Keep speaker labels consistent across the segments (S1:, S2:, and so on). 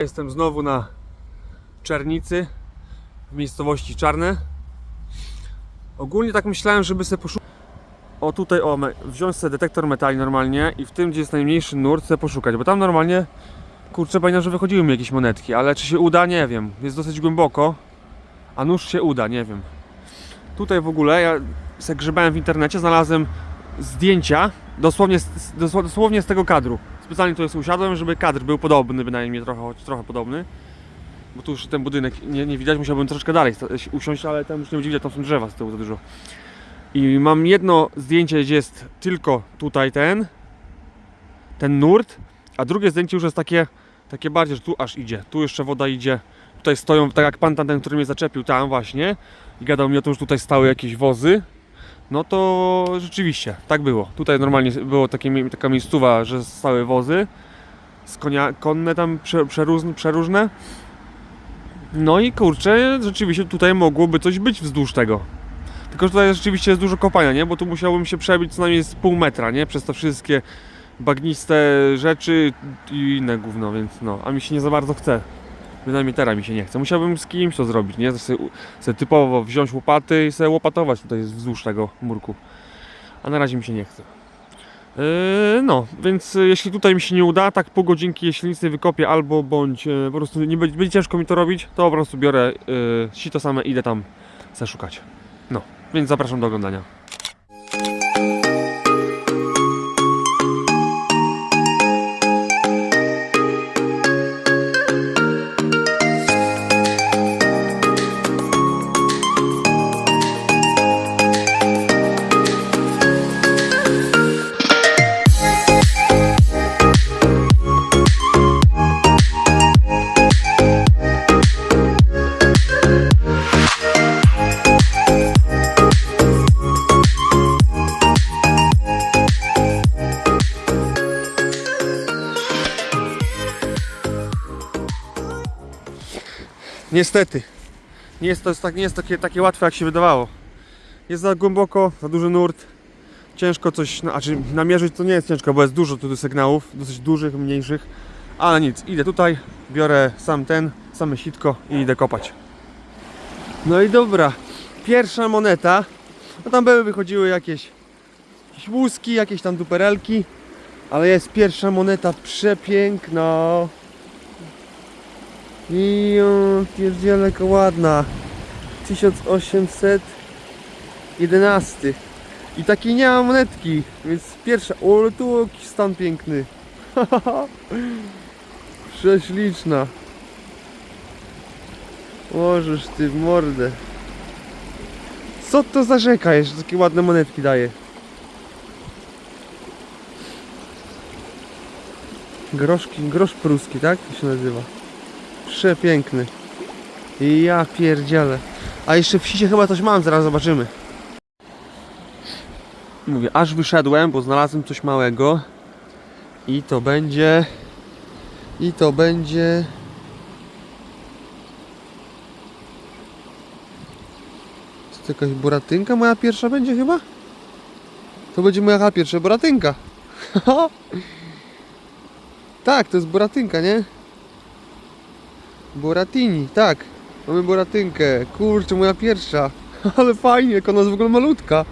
S1: Jestem znowu na Czernicy w miejscowości Czarne. Ogólnie tak myślałem, żeby sobie poszukać. O tutaj, o, wziąć sobie detektor metali normalnie i w tym, gdzie jest najmniejszy nurt, sobie poszukać, bo tam normalnie, kurczę, pamiętam, że wychodziły mi jakieś monetki, ale czy się uda, nie wiem. Jest dosyć głęboko, a nóż się uda, nie wiem. Tutaj w ogóle, ja sobie grzebałem w internecie, znalazłem zdjęcia dosłownie dosłownie z tego kadru. Specjalnie tu jest usiadłem, żeby kadr był podobny, bynajmniej trochę, choć trochę podobny. Bo tu już ten budynek nie, nie widać, musiałbym troszkę dalej usiąść, ale tam już nie będzie widać, tam są drzewa z tyłu za dużo. I mam jedno zdjęcie, gdzie jest tylko tutaj ten, ten nurt, a drugie zdjęcie już jest takie, takie bardziej, że tu aż idzie, tu jeszcze woda idzie. Tutaj stoją, tak jak pan tamten, który mnie zaczepił tam właśnie i gadał mi o tym, że tutaj stały jakieś wozy. No to rzeczywiście, tak było. Tutaj normalnie było takie, taka miejscowa, że stały wozy z konia, konne tam prze, przeróżne, przeróżne. No i kurczę, rzeczywiście tutaj mogłoby coś być wzdłuż tego. Tylko że tutaj rzeczywiście jest dużo kopania, nie? Bo tu musiałbym się przebić co najmniej z pół metra, nie? Przez to wszystkie bagniste rzeczy i inne gówno, więc no. A mi się nie za bardzo chce. Bynajmniej teraz mi się nie chce. Musiałbym z kimś to zrobić, nie? Sobie, sobie typowo wziąć łopaty i sobie łopatować tutaj wzdłuż tego murku. A na razie mi się nie chce. Yy, no, więc jeśli tutaj mi się nie uda, tak pół godzinki, jeśli nic nie wykopię, albo bądź y, po prostu nie będzie, będzie ciężko mi to robić, to po prostu biorę y, sito same i idę tam zaszukać. No, więc zapraszam do oglądania. Niestety, nie jest to tak, nie jest takie, takie łatwe jak się wydawało. Jest za głęboko, za duży nurt. Ciężko coś, znaczy namierzyć to nie jest ciężko, bo jest dużo tu sygnałów, dosyć dużych, mniejszych. Ale nic, idę tutaj, biorę sam ten, same sitko i idę kopać. No i dobra, pierwsza moneta. No tam były, wychodziły jakieś, jakieś łuski, jakieś tam duperelki. Ale jest pierwsza moneta przepiękna. I jaka ładna. 1811. I takiej nie ma monetki, więc pierwsza. O, tu stan piękny. Prześliczna. Możesz ty w mordę. Co to za rzeka jest, że takie ładne monetki daje? Groszki, grosz pruski, tak? To się nazywa. Przepiękny. Ja pierdzielę. A jeszcze w sicie chyba coś mam, zaraz zobaczymy. Mówię, aż wyszedłem, bo znalazłem coś małego. I to będzie... I to będzie... To jakaś boratynka moja pierwsza będzie chyba? To będzie moja pierwsza boratynka. tak, to jest boratynka, nie? Boratini, tak. Mamy Boratynkę. Kurczę, moja pierwsza. Ale fajnie, jak ona jest w ogóle malutka.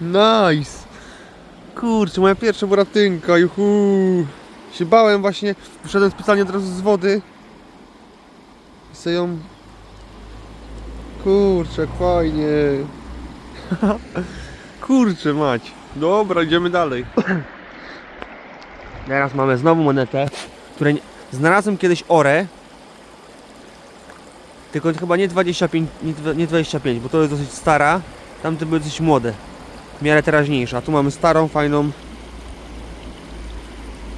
S1: Nice. Kurczę, moja pierwsza Boratynka. Juhu. Się bałem właśnie. Wyszedłem specjalnie od razu z wody. I sobie ją... Kurczę, jak fajnie. Kurczę mać. Dobra, idziemy dalej. Teraz mamy znowu monetę, której znalazłem kiedyś orę. Tylko chyba nie 25, nie dwa- nie 25, bo to jest dosyć stara. Tamte były dosyć młode. W miarę teraźniejsza. A tu mamy starą, fajną.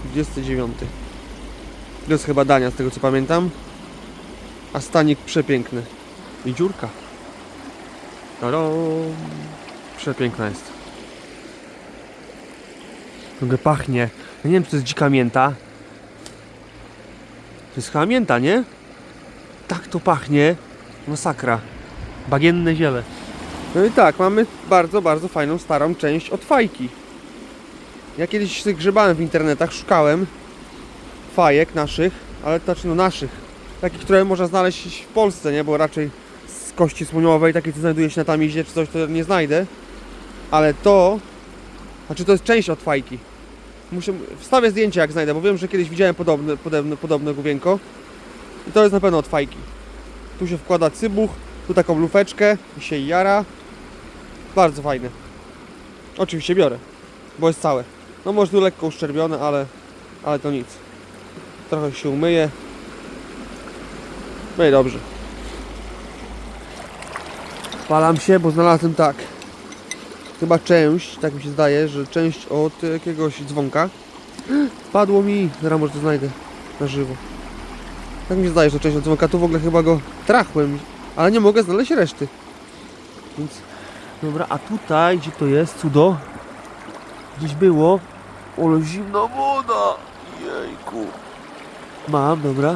S1: 29. To jest chyba Dania, z tego co pamiętam. A stanik przepiękny. I dziurka. Tadam. Przepiękna jest. W ogóle pachnie. Ja nie wiem, czy to jest dzika mięta. To jest chyba mięta, nie? Tak to pachnie. Masakra. Bagienne ziele. No i tak, mamy bardzo, bardzo fajną, starą część od fajki. Ja kiedyś grzebałem w internetach, szukałem fajek naszych, ale to znaczy no naszych, takich, które można znaleźć w Polsce, nie? Bo raczej z kości słoniowej, takie co znajduje się na tamizie czy coś, to nie znajdę. Ale to, znaczy to jest część od fajki. Muszę, wstawię zdjęcie jak znajdę, bo wiem, że kiedyś widziałem podobne, podobne, podobne główienko. I to jest na pewno od fajki. Tu się wkłada cybuch, tu taką lufeczkę i się jara. Bardzo fajne. Oczywiście biorę, bo jest całe. No może tu lekko uszczerbione, ale, ale to nic. Trochę się umyje. No i dobrze. Palam się, bo znalazłem tak. Chyba część, tak mi się zdaje, że część od jakiegoś dzwonka. Padło mi, zaraz może to znajdę na żywo. Tak mi się zdaje, że część od dzwonka. Tu w ogóle chyba go trachłem, ale nie mogę znaleźć reszty. Więc Dobra, a tutaj, gdzie to jest, cudo? Gdzieś było. Ole, zimna woda! Jejku. Mam, dobra.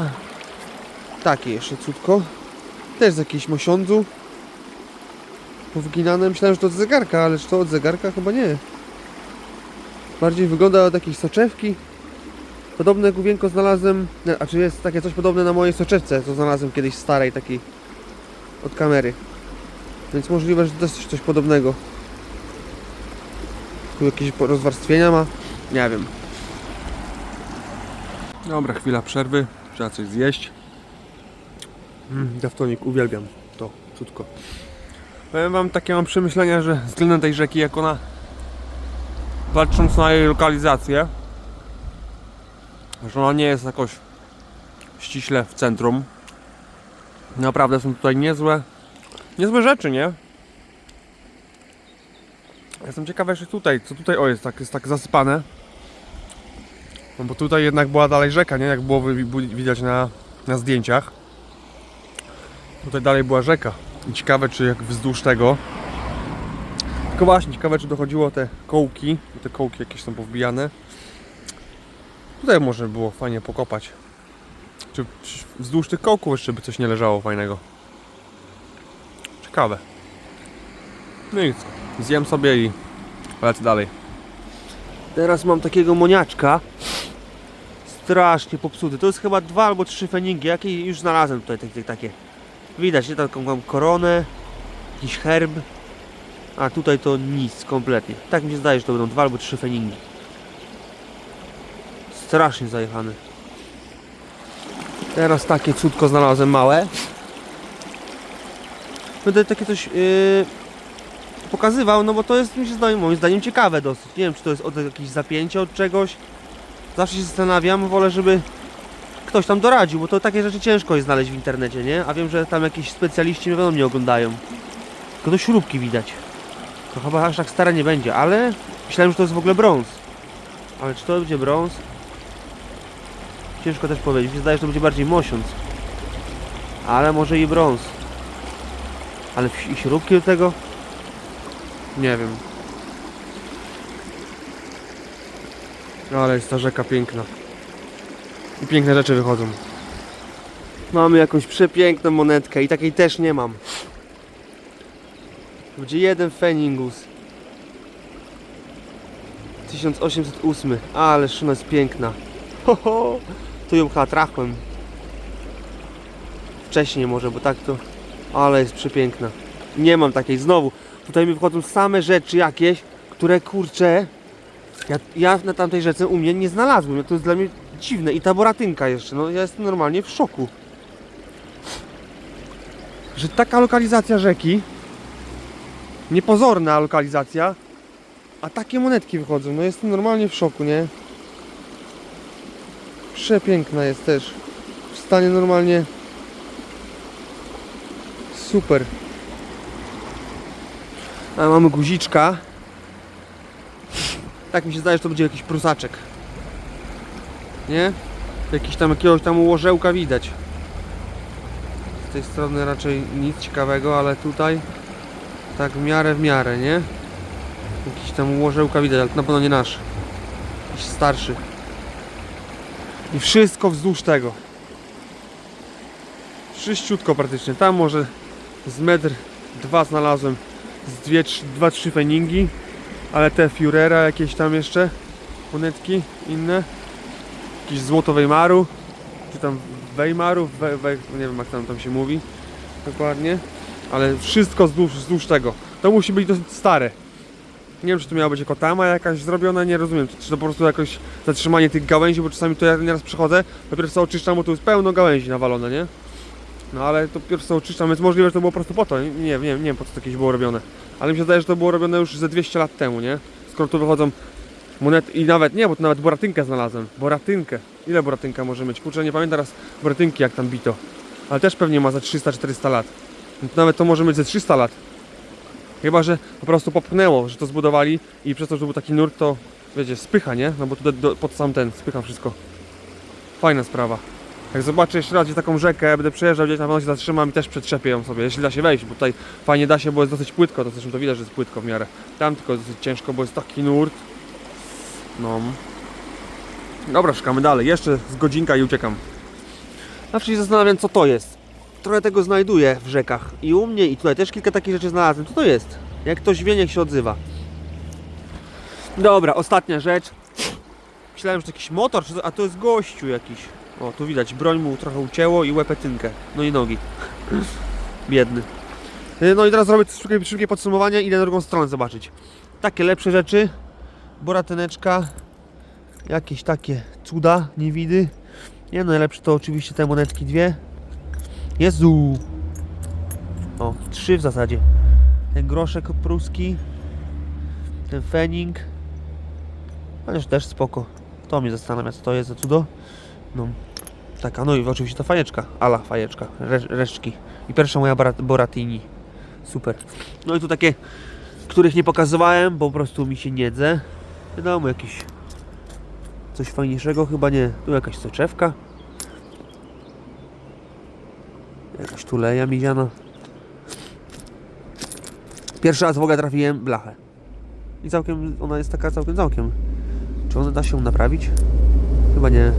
S1: Takie jeszcze cudko. Też z jakiejś mosiądzu. Powginane. Myślałem, że to od zegarka, ale czy to od zegarka? Chyba nie. Bardziej wygląda od jakiejś soczewki. Podobne główienko znalazłem, a czy jest takie coś podobne na mojej soczewce, co znalazłem kiedyś starej, takiej od kamery. Więc możliwe, że jest coś, coś podobnego. Tu jakieś rozwarstwienia ma? Nie wiem. Dobra, chwila przerwy. Trzeba coś zjeść. Mm, uwielbiam to, cudko. Powiem wam, takie mam przemyślenia, że względem tej rzeki, jak ona patrząc na jej lokalizację, że ona nie jest jakoś ściśle w centrum. Naprawdę są tutaj niezłe niezłe rzeczy, nie? Jestem ciekawy jeszcze tutaj, co tutaj o jest tak, jest tak zasypane. No bo tutaj jednak była dalej rzeka, nie? Jak było wi- wi- widać na, na zdjęciach. Tutaj dalej była rzeka. I ciekawe czy jak wzdłuż tego. Tylko właśnie, ciekawe czy dochodziło te kołki. Te kołki jakieś są powbijane. Tutaj może było fajnie pokopać. Czy wzdłuż tych kołków jeszcze by coś nie leżało fajnego. Ciekawe. No nic. Zjem sobie i lecę dalej. Teraz mam takiego moniaczka. Strasznie popsuty. To jest chyba dwa albo trzy feningi. Jakie już znalazłem tutaj takie. takie. Widać, nie? Taką mam koronę. Jakiś herb. A tutaj to nic kompletnie. Tak mi się zdaje, że to będą dwa albo trzy feningi. Strasznie zajechany. Teraz takie cudko znalazłem małe. Będę takie coś yy, pokazywał, no bo to jest mi się zdaje, moim zdaniem ciekawe dosyć. Nie wiem, czy to jest od jakiegoś zapięcia, od czegoś. Zawsze się zastanawiam, wolę, żeby ktoś tam doradził, bo to takie rzeczy ciężko jest znaleźć w internecie, nie? A wiem, że tam jakiś specjaliści na pewno mnie oglądają. Tylko to śrubki widać. To chyba aż tak stare nie będzie, ale myślałem, że to jest w ogóle brąz. Ale czy to będzie brąz? Ciężko też powiedzieć. Mi się zdaje, że to będzie bardziej mosiąc. Ale może i brąz. Ale i śrubki do tego? Nie wiem. No, Ale jest ta rzeka piękna. I piękne rzeczy wychodzą. Mamy jakąś przepiękną monetkę i takiej też nie mam. Będzie jeden Feningus. 1808. Ależ ona jest piękna. Ho, ho. Tu ją chyba trachłem. Wcześniej może, bo tak to... Ale jest przepiękna. Nie mam takiej. Znowu, tutaj mi wchodzą same rzeczy jakieś, które kurczę... Ja, ja na tamtej rzece u mnie nie znalazłem. To jest dla mnie dziwne. I ta boratynka jeszcze. No ja jestem normalnie w szoku. Że taka lokalizacja rzeki... Niepozorna lokalizacja, a takie monetki wychodzą. No jestem normalnie w szoku, nie? Przepiękna jest też. W stanie normalnie super. A mamy guziczka. Tak mi się zdaje, że to będzie jakiś prusaczek. Nie? Jakiś tam jakiegoś tam ułożełka widać. Z tej strony raczej nic ciekawego, ale tutaj tak w miarę w miarę, nie? Jakiś tam ułożełka widać, ale na pewno nie nasz. Jakiś starszy. I wszystko wzdłuż tego. Wszyściutko praktycznie. Tam może z metr dwa znalazłem. Z dwie, trzy, dwa, trzy feningi. Ale te Führera jakieś tam jeszcze. monetki inne. Jakiś złoto Weimaru, czy tam Weimaru, we, we, nie wiem jak tam, tam się mówi dokładnie. Ale wszystko wzdłuż, wzdłuż tego. To musi być dosyć stare. Nie wiem, czy to miała być jako tama jakaś zrobiona, nie rozumiem. Czy to po prostu jakoś zatrzymanie tych gałęzi, bo czasami to ja nieraz przychodzę, dopiero co oczyszczam, bo tu jest pełno gałęzi nawalone, nie? No ale to pierwsze co oczyszczam, więc możliwe, że to było po prostu po to. Nie, nie, nie, nie wiem po co to kiedyś było robione. Ale mi się zdaje, że to było robione już ze 200 lat temu, nie? Skoro tu wychodzą monety i nawet, nie, bo tu nawet boratynkę znalazłem. Boratynkę. Ile boratynka może mieć? Kurczę, nie pamiętam teraz boratynki jak tam bito. Ale też pewnie ma za 300-400 lat. Więc nawet to może mieć ze 300 lat. Chyba, że po prostu popchnęło, że to zbudowali i przez to, że był taki nurt, to wiecie, spycha, nie? No bo tu do, pod sam ten spycha wszystko. Fajna sprawa. Jak zobaczę jeszcze raz gdzie taką rzekę, będę przejeżdżał gdzieś, na pewno się zatrzymam i też przetrzepię ją sobie, jeśli da się wejść, bo tutaj fajnie da się, bo jest dosyć płytko, to zresztą to widać, że jest płytko w miarę. Tam tylko jest dosyć ciężko, bo jest taki nurt. No. Dobra, szukamy dalej. Jeszcze z godzinka i uciekam. Zawsze się zastanawiam, co to jest. Trochę tego znajduję w rzekach. I u mnie, i tutaj też kilka takich rzeczy znalazłem. Co to jest? Jak ktoś wie, niech się odzywa. Dobra, ostatnia rzecz. Myślałem, że to jakiś motor, a to jest gościu jakiś. O, tu widać, broń mu trochę ucięło i łepetynkę. No i nogi. Biedny. No i teraz zrobię szybkie, szybkie podsumowanie i idę na drugą stronę zobaczyć. Takie lepsze rzeczy. Boratyneczka. Jakieś takie cuda, niewidy. Nie, najlepsze to oczywiście te monetki dwie. Jezu! O, trzy w zasadzie. Ten groszek pruski. Ten fening. Chociaż też spoko. To mnie zastanawia, co to jest za cudo. No. Taka, no i oczywiście ta fajeczka. Ala fajeczka. Re- resztki. I pierwsza moja Borat- Boratini. Super. No i tu takie, których nie pokazywałem, bo po prostu mi się nie dze. Wiadomo, jakieś coś fajniejszego chyba nie. Tu jakaś soczewka. Jakaś tuleja miedziana. Pierwszy raz w ogóle trafiłem blachę. I całkiem, ona jest taka całkiem całkiem. Czy ona da się naprawić? Chyba nie.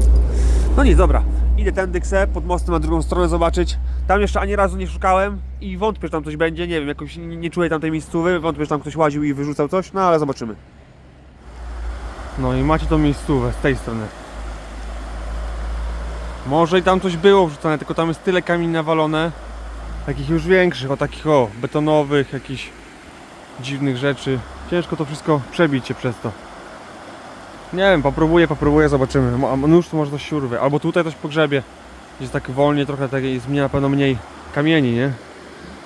S1: No nic, dobra. Idę tędy ksę, pod mostem na drugą stronę zobaczyć. Tam jeszcze ani razu nie szukałem i wątpię, że tam coś będzie. Nie wiem, jakoś nie, nie czuję tam tej miejscówy. Wątpię, że tam ktoś łaził i wyrzucał coś, no ale zobaczymy. No i macie tą miejscówę z tej strony. Może i tam coś było wrzucone, tylko tam jest tyle kamieni nawalone. Takich już większych, o takich o, betonowych, jakichś dziwnych rzeczy. Ciężko to wszystko przebić się przez to. Nie wiem, popróbuję, popróbuję, zobaczymy. Nóż to może coś się. Albo tutaj coś pogrzebie. Gdzieś tak wolniej trochę tak jest na pewno mniej kamieni, nie?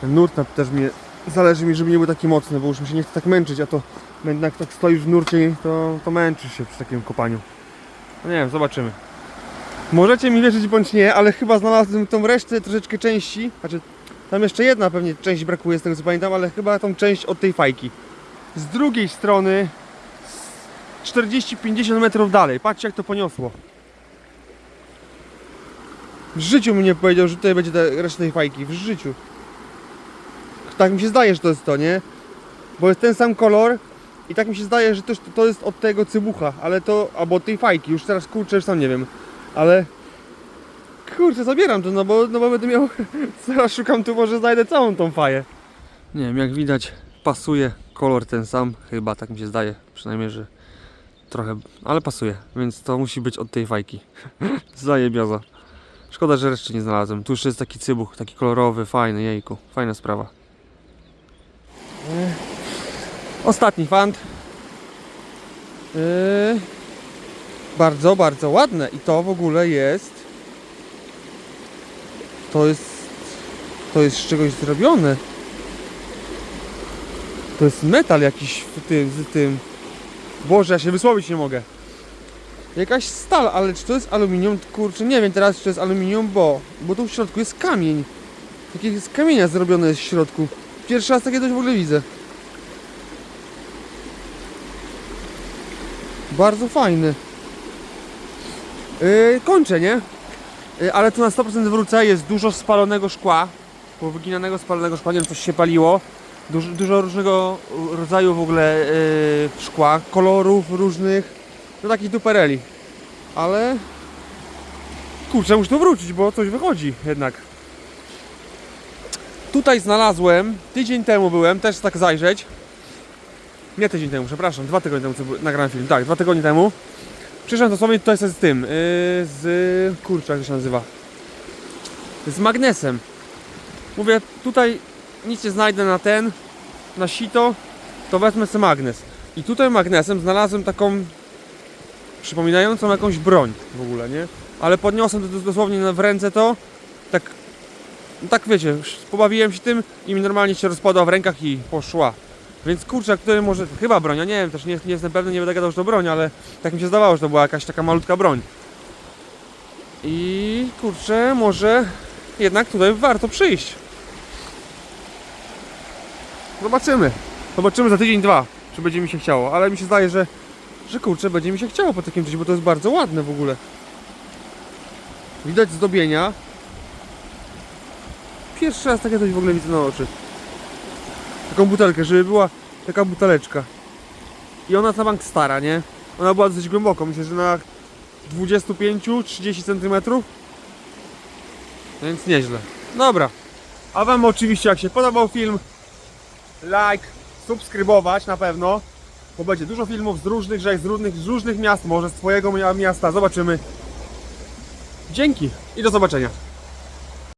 S1: Ten nurt też mnie zależy mi, żeby nie był taki mocny, bo już mi się nie chce tak męczyć, a to jednak tak stoisz w nurcie, to, to męczysz się przy takim kopaniu. No nie wiem, zobaczymy. Możecie mi wierzyć bądź nie, ale chyba znalazłem tą resztę troszeczkę części. Znaczy, tam jeszcze jedna pewnie część brakuje z tego co pamiętam, ale chyba tą część od tej fajki. Z drugiej strony z 40-50 metrów dalej. Patrzcie jak to poniosło. W życiu mi nie powiedział, że tutaj będzie ta reszta tej fajki. W życiu. Tak mi się zdaje, że to jest to, nie? Bo jest ten sam kolor i tak mi się zdaje, że też to jest od tego cybucha, ale to, albo od tej fajki. Już teraz kurczę, już sam nie wiem. Ale kurczę, zabieram to, no bo, no bo będę miał. Zaraz szukam tu, może znajdę całą tą faję. Nie wiem, jak widać, pasuje kolor ten sam, chyba tak mi się zdaje. Przynajmniej, że trochę, ale pasuje, więc to musi być od tej fajki. Zajebioza. Szkoda, że reszty nie znalazłem. Tu już jest taki cybuch, taki kolorowy, fajny, jejku. Fajna sprawa. Ostatni fant. Yy, bardzo, bardzo ładne. I to w ogóle jest. To jest. To jest z czegoś zrobione. To jest metal jakiś w tym, z tym. Boże, ja się wysłowić nie mogę. Jakaś stal, ale czy to jest aluminium? Kurczę, nie wiem teraz czy to jest aluminium, bo, bo tu w środku jest kamień. Takie z kamienia zrobione jest w środku. Pierwszy raz takie coś w ogóle widzę. Bardzo fajny. Yy, kończę, nie? Yy, ale tu na 100% wrócę. Jest dużo spalonego szkła. Powyginanego spalonego szkła. Nie wiem, coś się paliło. Dużo, dużo różnego rodzaju w ogóle yy, szkła. Kolorów różnych. No takich dupereli. Ale... Kurczę, muszę tu wrócić, bo coś wychodzi jednak. Tutaj znalazłem, tydzień temu byłem, też tak zajrzeć. Nie tydzień temu, przepraszam, dwa tygodnie temu co nagrałem film. Tak, dwa tygodnie temu. Przyszedłem dosłownie tutaj z tym, yy, z... kurczę, jak to się nazywa? Z magnesem. Mówię, tutaj nic nie znajdę na ten, na sito, to wezmę sobie magnes. I tutaj magnesem znalazłem taką przypominającą jakąś broń w ogóle, nie? Ale podniosłem to dosłownie w ręce to, tak, no tak wiecie, pobawiłem się tym i mi normalnie się rozpadła w rękach i poszła. Więc kurczę, tutaj może, chyba broń, ja nie wiem, też nie, nie jestem pewny, nie będę gadał, że to broń, ale tak mi się zdawało, że to była jakaś taka malutka broń. I kurczę, może jednak tutaj warto przyjść. Zobaczymy. Zobaczymy za tydzień, dwa, czy będzie mi się chciało, ale mi się zdaje, że, że kurczę, będzie mi się chciało po takim czasie, bo to jest bardzo ładne w ogóle. Widać zdobienia. Pierwszy raz takie coś w ogóle widzę na oczy. Taką butelkę, żeby była taka buteleczka. I ona na bank stara, nie? Ona była dosyć głęboko, myślę, że na 25-30 cm. Więc nieźle. Dobra. A Wam oczywiście jak się podobał film, like, subskrybować na pewno. Bo będzie dużo filmów z różnych rzek, z różnych, z różnych miast, może z Twojego mia- miasta. Zobaczymy. Dzięki i do zobaczenia.